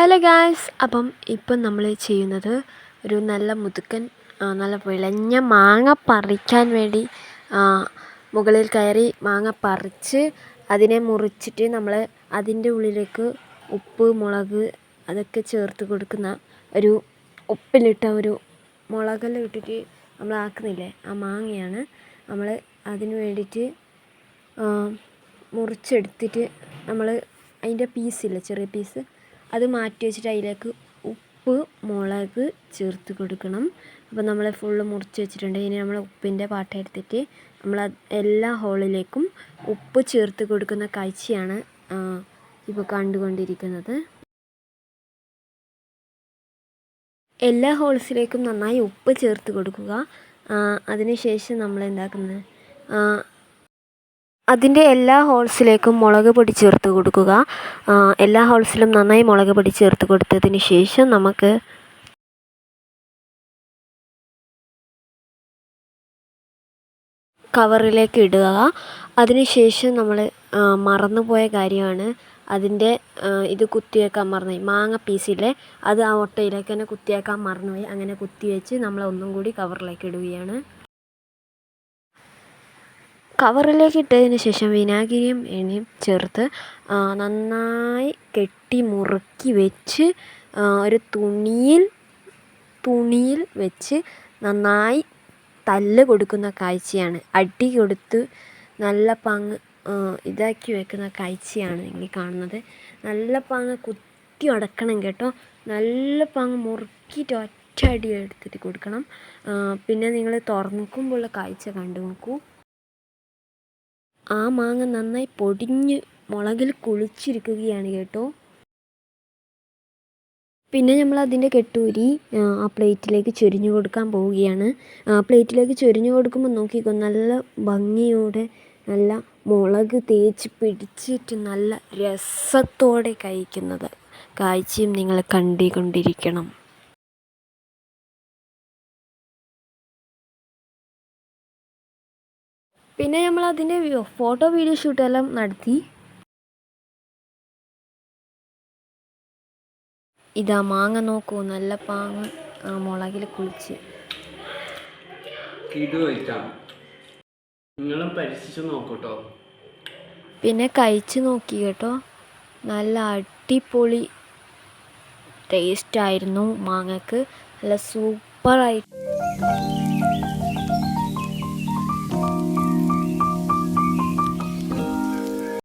Hello guys അപ്പം ഇപ്പം നമ്മൾ ചെയ്യുന്നത് ഒരു നല്ല മുതുക്കൻ നല്ല വിളഞ്ഞ മാങ്ങ പറിക്കാൻ വേണ്ടി മുകളിൽ കയറി മാങ്ങ പറിച്ച് അതിനെ മുറിച്ചിട്ട് നമ്മൾ അതിന്റെ ഉള്ളിലേക്ക് ഉപ്പ് മുളക് അതൊക്കെ ചേർത്ത് കൊടുക്കുന്ന ഒരു ഉപ്പിലിട്ട ഒരു മുളകെല്ലാം ഇട്ടിട്ട് നമ്മൾ ആക്കുന്നില്ലേ? ആ മാങ്ങയാണ് നമ്മൾ അതിന് വേണ്ടിയിട്ട് മുറിച്ചെടുത്തിട്ട് നമ്മൾ അതിന്റെ പീസില്ലേ ചെറിയ പീസ് അത് മാറ്റി വെച്ചിട്ട് അതിലേക്ക് ഉപ്പ് മുളക് ചേർത്ത് കൊടുക്കണം. അപ്പോൾ നമ്മൾ ഫുള്ള് മുറിച്ച് വെച്ചിട്ടുണ്ട്. ഇനി നമ്മൾ ഉപ്പിന്റെ പാട്ട എടുത്തിട്ട് നമ്മൾ എല്ലാ ഹോളിലേക്കും ഉപ്പ് ചേർത്ത് കൊടുക്കുന്ന കാഴ്ചയാണ് ഇപ്പോൾ കണ്ടുകൊണ്ടിരിക്കുന്നത്. എല്ലാ ഹോൾസിലേക്കും നന്നായി ഉപ്പ് ചേർത്ത് കൊടുക്കുക. അതിനുശേഷം നമ്മൾ എന്താക്കുന്നത്? അതിന്റെ എല്ലാ ഹോൾസിലേക്കും മുളക് പൊടി ചേർത്ത് കൊടുക്കുക. എല്ലാ ഹോൾസിലും നന്നായി മുളക് പൊടി ചേർത്ത് കൊടുത്തതിന് ശേഷം നമുക്ക് കവറിലേക്ക് ഇടുക. അതിനുശേഷം നമ്മൾ മറന്നുപോയ കാര്യമാണ്. അതിന്റെ ഇത് കുത്തിവെക്കാൻ മറന്നുപോയി. മാങ്ങ പീസില്ലേ അത് ആ ഒട്ടയിലേക്ക് തന്നെ കുത്തിയേക്കാൻ മറന്നുപോയി. അങ്ങനെ കുത്തിവെച്ച് നമ്മൾ ഒന്നും കൂടി കവറിലേക്ക് ഇടുകയാണ്. കവറിലേക്ക് ഇട്ടതിന് ശേഷം വിനാഗിരിയും എണ്ണയും ചേർത്ത് നന്നായി കെട്ടി മുറുക്കി വെച്ച് ഒരു തുണിയിൽ തുണിയിൽ വെച്ച് നന്നായി തല്ല് കൊടുക്കുന്ന കാഴ്ചയാണ്. അടി കൊടുത്ത് നല്ല പങ്ങ് ഇതാക്കി വെക്കുന്ന കാഴ്ചയാണ് നിങ്ങൾ കാണുന്നത്. നല്ല പങ്ങ് കുത്തി അടക്കണം കേട്ടോ. നല്ല പങ്ങ് മുറുക്കിയിട്ട് ഒറ്റ അടി എടുത്തിട്ട് കൊടുക്കണം. പിന്നെ നിങ്ങൾ തുറക്കുമ്പോഴുള്ള കാഴ്ച കണ്ടു നോക്കൂ ആ മാങ്ങ നന്നായി പൊടിഞ്ഞ് മുളകിൽ കുളിച്ചിരിക്കുകയാണ് കേട്ടോ. പിന്നെ നമ്മൾ അതിന്റെ കെട്ടൂരി ആ, പ്ലേറ്റിലേക്ക് ചൊരിഞ്ഞു കൊടുക്കാൻ പോവുകയാണ്. ആ പ്ലേറ്റിലേക്ക് ചൊരിഞ്ഞു കൊടുക്കുമ്പോൾ നോക്കിക്കോ നല്ല ഭംഗിയോടെ നല്ല മുളക് തേച്ച് പിടിച്ചിട്ട് നല്ല രസത്തോടെ കഴിക്കുന്നത്. കാഴ്ചയും നിങ്ങൾ കണ്ടുകൊണ്ടിരിക്കണം. പിന്നെ നമ്മൾ അതിന്റെ ഫോട്ടോ വീഡിയോ ഷൂട്ടെല്ലാം നടത്തി. ഇതാ മാങ്ങ നോക്കൂ നല്ല പാങ്ങ് മുളകിൽ കുളിച്ച്. കിടുവായിട്ടാണ് നിങ്ങളും പരീക്ഷിച്ച് നോക്കൂട്ടോ. പിന്നെ കഴിച്ച് നോക്കി കേട്ടോ. നല്ല അടിപൊളി ടേസ്റ്റ് ആയിരുന്നു മാങ്ങക്ക്. നല്ല സൂപ്പറായി.